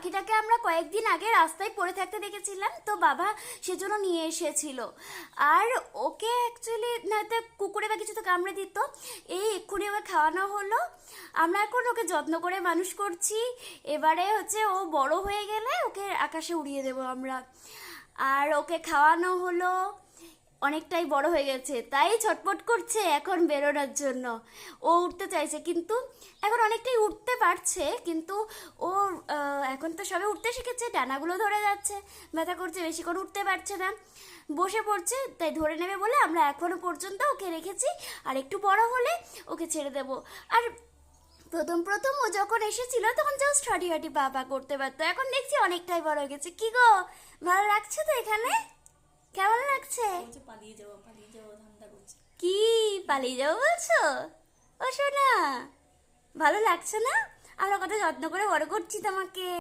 পাখিটাকে আমরা কয়েকদিন আগে রাস্তায় পড়ে থাকতে দেখেছিলাম, তো বাবা সেজন্য নিয়ে এসেছিল। আর ওকে অ্যাকচুয়ালি নয়তো কুকুরে বা কিছু তো কামড়ে দিত, এই এক্ষুনি ওকে খাওয়ানো হলো। আমরা এখন ওকে যত্ন করে মানুষ করছি। এবারে হচ্ছে ও বড় হয়ে গেলে ওকে আকাশে উড়িয়ে দেবো আমরা। আর ওকে খাওয়ানো হলো। অনেকটাই বড় হয়ে গেছে। তাই ছটপট করছে এখন বেরোনোর জন্য। ও উঠতে চাইছে, কিন্তু এখন অনেকটাই উঠতে পারছে, কিন্তু ও এখন তো সবে উঠতে শিখেছে, ডানাগুলো ধরে যাচ্ছে। ব্যথা করছে, বেশি করে উঠতে পারছে না। বসে পড়ছে, তাই ধরে নেবে বলে আমরা এখনও পর্যন্ত ওকে রেখেছি। আর একটু বড় হলে ওকে ছেড়ে দেবো। আর প্রথম প্রথম ও যখন এসেছিল, তখন জাস্ট হাঁটি হাঁটি পা পা করতে পারতো। এখন দেখছি অনেকটাই বড় হয়ে গেছে। কি গো, ভালো লাগছে তো এখানে? কেমন লাগছে? বলছে পালিয়ে যাব পালিয়ে যাব ধান্দা করছে। কি পালিয়ে যাব বলছো? ও শোনা ভালো লাগছে না? আমরা কত যত্ন করে বড় করছি তোমাকে।